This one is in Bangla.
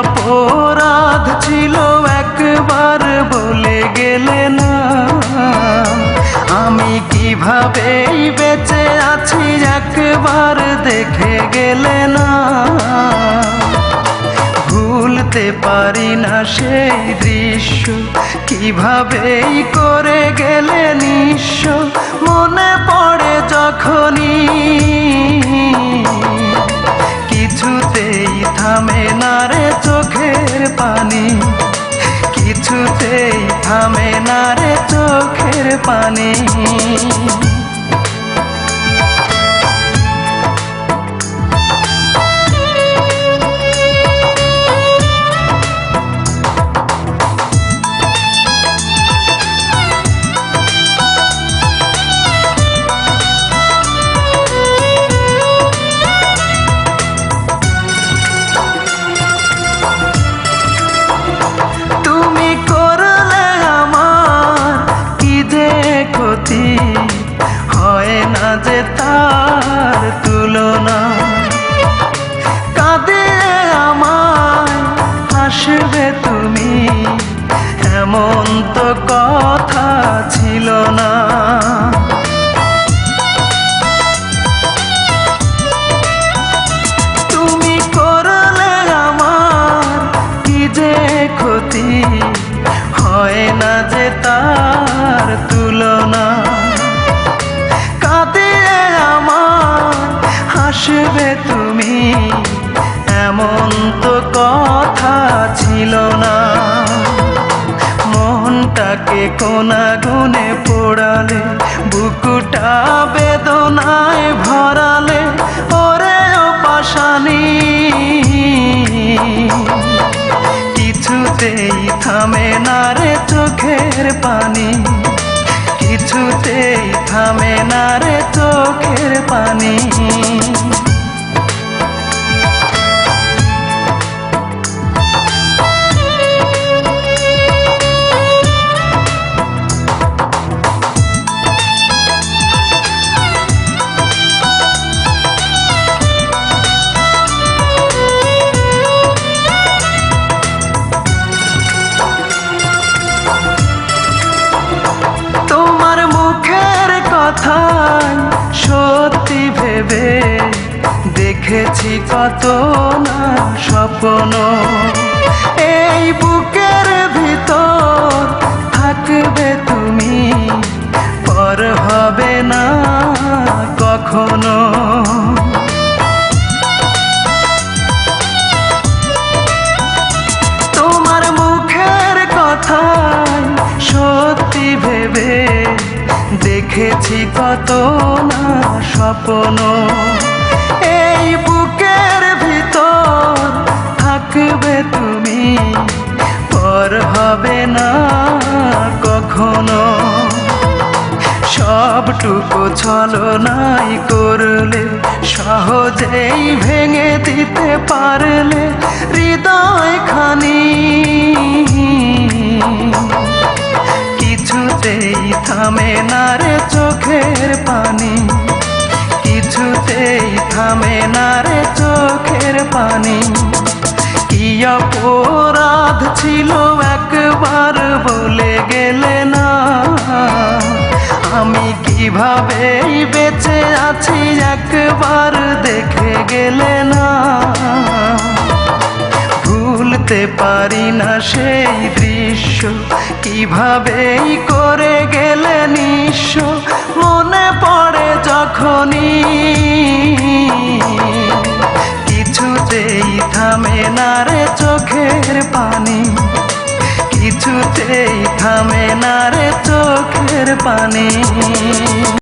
অপরাধ ছিল একবার বলে গেলে না। আমি কিভাবেই বেঁচে আছি একবার দেখে গেলে না। ভুলতে পারি না সেই দৃশ্য, কিভাবেই করে গেলে নিঃস্ব। মনে পড়ে যখনই থামে না রে চোখের পানি। হাসবে তুমি। এমন তো কথা ছিল না। মনটাকে কোনা গুনে পোড়ালে, বুকুটা বেদনায় ভরালে, ওরে ও পাশানি। কিছুতেই থামে না রে চোখের পানি, কিছুতেই থামে না রে চোখের পানি। দেখেছি কত না স্বপ্ন, এই বুকের ভিতর থাকবে তুমি। পর হবে না কখনো। তোমার মুখের কথাই সত্যি ভেবে দেখেছি কত না স্বপ্ন। পর হবে না কখনো। সবটুকু ছলনাই করলে, সহজেই ভেঙে দিতে পারলে হৃদয় খানি। কিছুতেই থামে না রে চোখের পানি। কিছুতেই থামে না রে চোখের পানি। কি অপরাধ ছিল একবার বলে গেলে না। আমি কিভাবেই বেঁচে আছি একবার দেখে গেলে না। ভুলতে পারি না সেই দৃশ্য, কিভাবেই করে গেলে নিঃস্ব। মনে পড়ে যখনই থামে না রে চোখের পানি? কিছুতেই থামে না রে চোখের পানি।